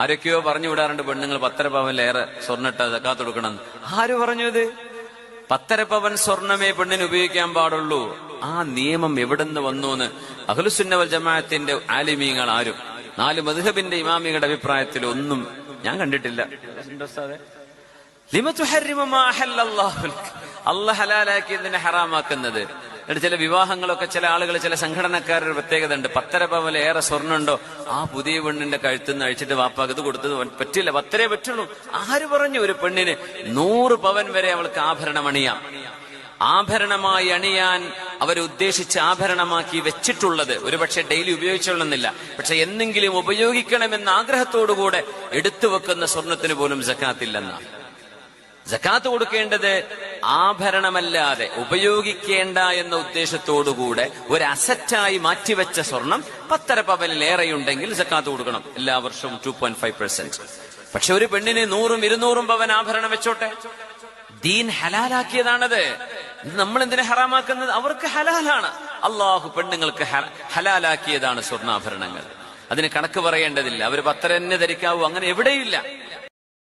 ആരൊക്കെയോ പറഞ്ഞു വിടാറുണ്ട് പെണ്ണുങ്ങൾ പത്തര പവനിലേറെ സ്വർണിട്ട് ജക്കാത്ത് കൊടുക്കണം. ആര് പറഞ്ഞു ഇത്? പത്തര പവൻ സ്വർണമേ പെണ്ണിന് ഉപയോഗിക്കാൻ പാടുള്ളൂ. ആ നിയമം എവിടുന്ന് വന്നു എന്ന് അഖലുസുന്നവൽ ജമാഅത്തിന്റെ ആലിമീങ്ങൾ ആരും നാല് മധുഹബിന്റെ ഇമാമികളുടെ അഭിപ്രായത്തിൽ ഒന്നും ഞാൻ കണ്ടിട്ടില്ല. ലക? ഹലാലാക്കിയതിനെ ഹറാമാക്കുന്നത്. എന്നിട്ട് ചില വിവാഹങ്ങളൊക്കെ ചില ആളുകൾ ചില സംഘടനക്കാരുടെ പ്രത്യേകത ഉണ്ട്. പത്തര പവല ഏറെ സ്വർണുണ്ടോ ആ പുതിയ പെണ്ണിന്റെ കഴുത്തുനിന്ന് അഴിച്ചിട്ട് വാപ്പാക്ക് ഇത് കൊടുത്തത് പറ്റില്ല. പത്തരേ പറ്റുള്ളൂ. ആര് പറഞ്ഞു ഒരു പെണ്ണിന് നൂറ് പവൻ വരെ അവൾക്ക് ആഭരണം അണിയാം? ആഭരണമായി അണിയാൻ അവരുദ്ദേശിച്ച് ആഭരണമാക്കി വെച്ചിട്ടുള്ളത് ഒരുപക്ഷെ ഡെയിലി ഉപയോഗിച്ചോളുന്നില്ല. പക്ഷെ എന്നെങ്കിലും ഉപയോഗിക്കണമെന്ന ആഗ്രഹത്തോടുകൂടെ എടുത്തു വെക്കുന്ന സ്വർണത്തിന് പോലും ജക്കാത്തില്ലെന്നാണ് ജക്കാത്ത് കൊടുക്കേണ്ടത് ആഭരണമല്ലാതെ ഉപയോഗിക്കേണ്ട എന്ന ഉദ്ദേശത്തോടുകൂടെ ഒരു അസറ്റായി മാറ്റിവെച്ച സ്വർണം പത്തര പവനിലേറെയുണ്ടെങ്കിൽ ജക്കാത്ത് കൊടുക്കണം. എല്ലാ വർഷവും ടു പോയിന്റ് ഫൈവ് പെർസെന്റ് പക്ഷെ ഒരു പെണ്ണിന് നൂറും ഇരുന്നൂറും പവൻ ആഭരണം വെച്ചോട്ടെ? ദീൻ ഹലാലാക്കിയതാണത്. നമ്മൾ എന്തിനെ ഹറാമാക്കുന്നത്? അവർക്ക് ഹലാലാണ്. അള്ളാഹു പെണ്ണുങ്ങൾക്ക് ഹലാലാക്കിയതാണ് സ്വർണാഭരണങ്ങൾ. അതിന് കണക്ക് പറയേണ്ടതില്ല. അവർ പത്തരന്നെ ധരിക്കാവൂ. അങ്ങനെ എവിടെയില്ല